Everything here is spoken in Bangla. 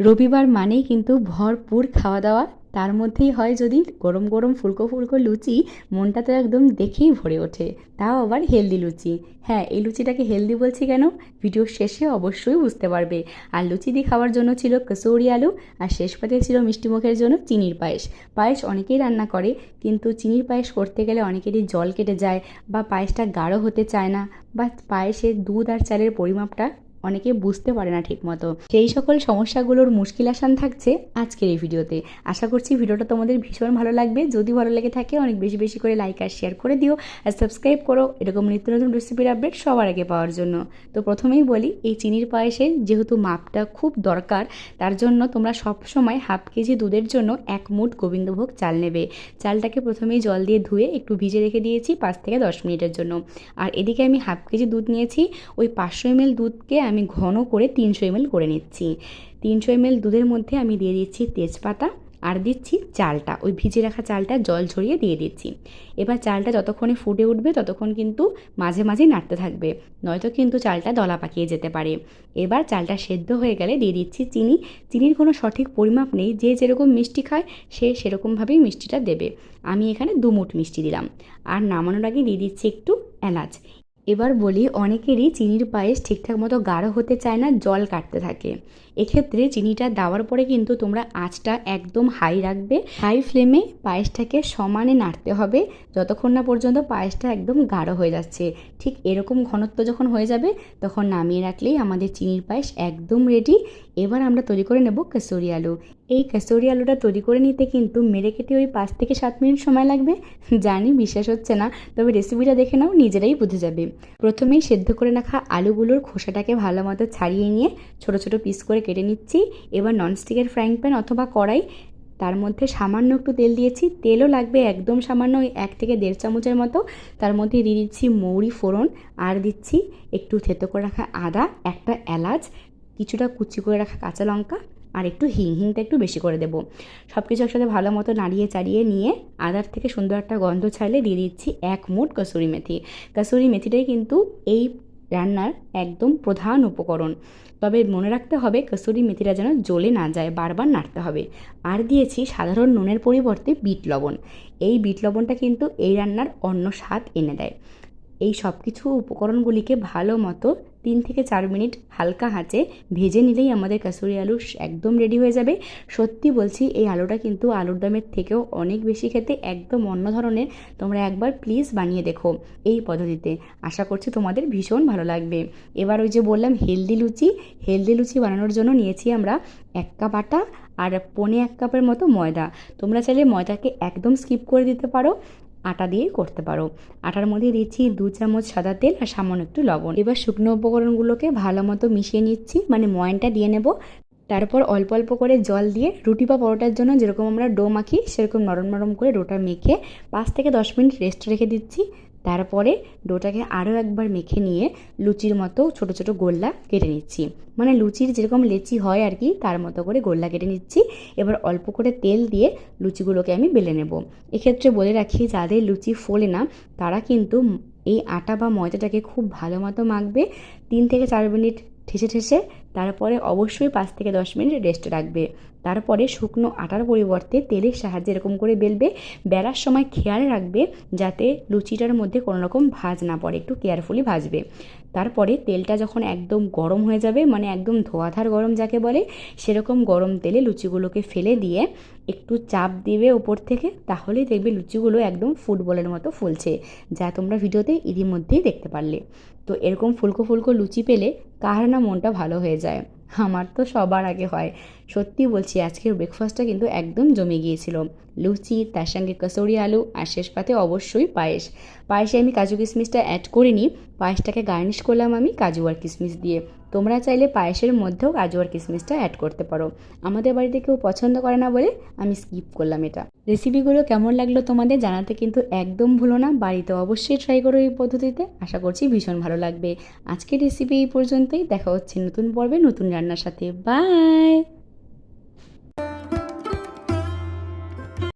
রবিবার মানেই কিন্তু ভরপুর খাওয়া দাওয়া। তার মধ্যেই হয় যদি গরম গরম ফুলকো ফুলকো লুচি, মনটা তো একদম দেখেই ভরে ওঠে। তাও আবার হেলদি লুচি। হ্যাঁ এই লুচিটাকে হেলদি বলছি কেন? ভিডিওর শেষে অবশ্যই বুঝতে পারবে। আর লুচি দিয়ে খাওয়ার জন্য ছিল কচৌরি আলু, আর শেষ পাতে ছিল মিষ্টি মুখের জন্য চিনির পায়েস। পায়েস অনেকেই রান্না করে, কিন্তু চিনির পায়েস করতে গেলে অনেকেরই জল কেটে যায় বা পায়েসটা গাঢ় হতে চায় না। বা পায়েসের দুধ আর চালের পরিমাপটা অনেকে বুঝতে পারে না ঠিকমতো। সেই সকল সমস্যাগুলোর মুশকিল আসান থাকছে আজকের এই ভিডিওতে। আশা করছি ভিডিওটা তোমাদের ভীষণ ভালো লাগবে। যদি ভালো লেগে থাকে, অনেক বেশি বেশি করে লাইক আর শেয়ার করে দিও। আর সাবস্ক্রাইব করো। এরকম নিত্য নতুন রেসিপির আপডেট সবার আগে পাওয়ার জন্য। তো প্রথমেই বলি, এই চিনির পায়েসে যেহেতু মাপটা খুব দরকার, তার জন্য তোমরা সব সময় হাফ কেজি দুধের জন্য এক মুঠ গোবিন্দভোগ চাল নেবে। চালটাকে প্রথমেই জল দিয়ে ধুয়ে একটু ভিজে রেখে দিয়েছি পাঁচ থেকে দশ মিনিটের জন্য। আর এদিকে আমি হাফ কেজি দুধ নিয়েছি। ওই পাঁচশো এমএল দুধকে আমি ঘন করে তিনশো এমএল করে নিচ্ছি। তিনশো এমএল দুধের মধ্যে আমি দিয়ে দিচ্ছি তেজপাতা আর দিচ্ছি চালটা। ওই ভিজে রাখা চালটা জল ছড়িয়ে দিয়ে দিচ্ছি। এবার চালটা যতক্ষণে ফুটে উঠবে ততক্ষণ কিন্তু মাঝে মাঝে নাড়তে থাকবে। নয়তো কিন্তু চালটা দলা পাকিয়ে যেতে পারে। এবার চালটা সেদ্ধ হয়ে গেলে দিয়ে দিচ্ছি চিনি। চিনির কোনো সঠিক পরিমাপ নেই। যে যেরকম মিষ্টি খায় সে সেরকমভাবেই মিষ্টিটা দেবে। আমি এখানে দুমুট মিষ্টি দিলাম। আর নামানোর আগে দিয়ে দিচ্ছি একটু এলাচ। এবার বলি অনেকেরই চিনির পায়েস ঠিকঠাক মতো গাঢ় হতে চায় না, জল কাটতে থাকে। এক্ষেত্রে চিনিটা দেওয়ার পরে কিন্তু তোমরা আঁচটা একদম হাই রাখবে। হাই ফ্লেমে পায়েসটাকে সমানে নাড়তে হবে। যতক্ষণ না পর্যন্ত পায়েসটা একদম গাঢ় হয়ে যাচ্ছে। ঠিক এরকম ঘনত্ব যখন হয়ে যাবে, তখন নামিয়ে রাখলেই আমাদের চিনির পায়েস একদম রেডি এবার আমরা তৈরি করে নেব কাসুরি আলু। এই কাসুরি আলুটা তৈরি করে নিতে কিন্তু মেরে কেটে ওই পাঁচ থেকে সাত মিনিট সময় লাগবে। জানি বিশ্বাস হচ্ছে না, তবে রেসিপিটা দেখে নাও, নিজেরাই বুঝে যাবে। প্রথমেই সেদ্ধ করে রাখা আলুগুলোর খোসাটাকে ভালো মতো ছাড়িয়ে নিয়ে ছোট ছোট পিস করে কেটে নিচ্ছি। এবার ননস্টিকের ফ্রাইং প্যান অথবা কড়াই, তার মধ্যে সামান্য একটু তেল দিয়েছি। তেলও লাগবে একদম সামান্য ওই এক থেকে দেড় চামচের মতো। তার মধ্যে দিয়ে দিচ্ছি মৌরি ফোড়ন আর দিচ্ছি একটু থেতো করে রাখা আদা, একটা এলাচ, কিছুটা কুচি করে রাখা কাঁচা লঙ্কা আর একটু হিং হিংটা একটু বেশি করে দেবো। সব কিছু একসাথে ভালো মতো নাড়িয়ে চাড়িয়ে নিয়ে আদার থেকে সুন্দর একটা গন্ধ ছাড়লে দিয়ে দিচ্ছি এক মুঠ কসুরি মেথি। কসুরি মেথিটাই কিন্তু এই রান্নার একদম প্রধান উপকরণ। তবে মনে রাখতে হবে কসুরি মেথিটা যেন জ্বলে না যায়, বারবার নাড়তে হবে। আর দিয়েছি সাধারণ নুনের পরিবর্তে বিট লবণ। এই বিট লবণটা কিন্তু এই রান্নার অন্য স্বাদ এনে দেয়। এই সব কিছু উপকরণগুলিকে ভালো মতো তিন থেকে চার মিনিট হালকা হাঁচে ভেজে নিলেই আমাদের কাসুরি আলু একদম রেডি হয়ে যাবে। সত্যি বলছি, এই আলুটা কিন্তু আলুর দমের থেকেও অনেক বেশি খেতে একদম অন্য ধরনের। তোমরা একবার প্লিজ বানিয়ে দেখো এই পদ্ধতিতে। আশা করছি তোমাদের ভীষণ ভালো লাগবে। এবার ওই যে বললাম, হেলদি লুচি। হেলদি লুচি বানানোর জন্য নিয়েছি আমরা এক কাপ আটা আর পনে এক কাপের মতো ময়দা। তোমরা চাইলে ময়দাকে একদম স্কিপ করে দিতে পারো। আটা দিয়ে করতে পারো। আটার মধ্যে দিচ্ছি দু চামচ সাদা তেল আর সামান্য একটু লবণ। এবার শুকনো উপকরণগুলোকে ভালো মতো মিশিয়ে নিচ্ছি মানে ময়নটা দিয়ে নেব। তারপর অল্প অল্প করে জল দিয়ে রুটি বা পরোটার জন্য যেরকম আমরা ডো মাখি, সেরকম নরম নরম করে ডোটা মেখে পাঁচ থেকে দশ মিনিট রেস্ট রেখে দিচ্ছি। তারপরে ডোটাকে আরও একবার মেখে নিয়ে লুচির মতো ছোট ছোট গোল্লা কেটে নিচ্ছি। মানে লুচির যেরকম লেচি হয় আর কি, তার মতো করে গোল্লা কেটে নিচ্ছি। এবার অল্প করে তেল দিয়ে লুচিগুলোকে আমি বেলে নেব। এক্ষেত্রে বলে রাখি, যাদের লুচি ফোলে না, তারা কিন্তু এই আটা বা ময়দাটাকে খুব ভালো মতো মাখবে। তিন থেকে চার মিনিট ঠেসে ঠেসে তারপরে অবশ্যই পাঁচ থেকে দশ মিনিট রেস্টে রাখবে। তারপরে শুকনো আটার পরিবর্তে তেলের সাহায্যে এরকম করে বেলবে। বেলার সময় খেয়াল রাখবে যাতে লুচিটার মধ্যে কোনো রকম ভাজ না পড়ে, একটু কেয়ারফুলি ভাজবে। তারপরে তেলটা যখন একদম গরম হয়ে যাবে মানে একদম ধোয়াধার গরম যাকে বলে, সেরকম গরম তেলে লুচিগুলোকে ফেলে দিয়ে একটু চাপ দিবে ওপর থেকে, তাহলেই দেখবে লুচিগুলো একদম ফুটবলের মতো ফুলছে, যা তোমরা ভিডিওতে ইতিমধ্যেই দেখতে পারলে। তো এরকম ফুলকো ফুলকো লুচি পেলে কার না মনটা ভালো হয়ে যায়। আমার তো সবার আগে হয়। সত্যি বলছি, আজকের ব্রেকফাস্টটা কিন্তু একদম জমে গিয়েছিল। লুচি, তার সঙ্গে কসৌরি আলু আর শেষ পাতে অবশ্যই পায়েস। পায়েসে আমি কাজু কিশমিশটা অ্যাড করিনি, পায়েসটাকে গার্নিশ করলাম আমি কাজু আর কিশমিশ দিয়ে। তোমরা চাইলে পায়েসের মধ্যেও কাজু আর কিশমিশটা অ্যাড করতে পারো। আমাদের বাড়িতে কেউ পছন্দ করে না বলে আমি স্কিপ করলাম এটা। রেসিপিগুলো কেমন লাগল তোমাদের জানাতে কিন্তু একদম ভুলো না। বাড়িতে অবশ্যই ট্রাই করো এই পদ্ধতিতে। আশা করছি ভীষণ ভালো লাগবে। আজকের রেসিপি এই পর্যন্তই। দেখা হচ্ছে নতুন পর্বে নতুন রান্নার সাথে। বাই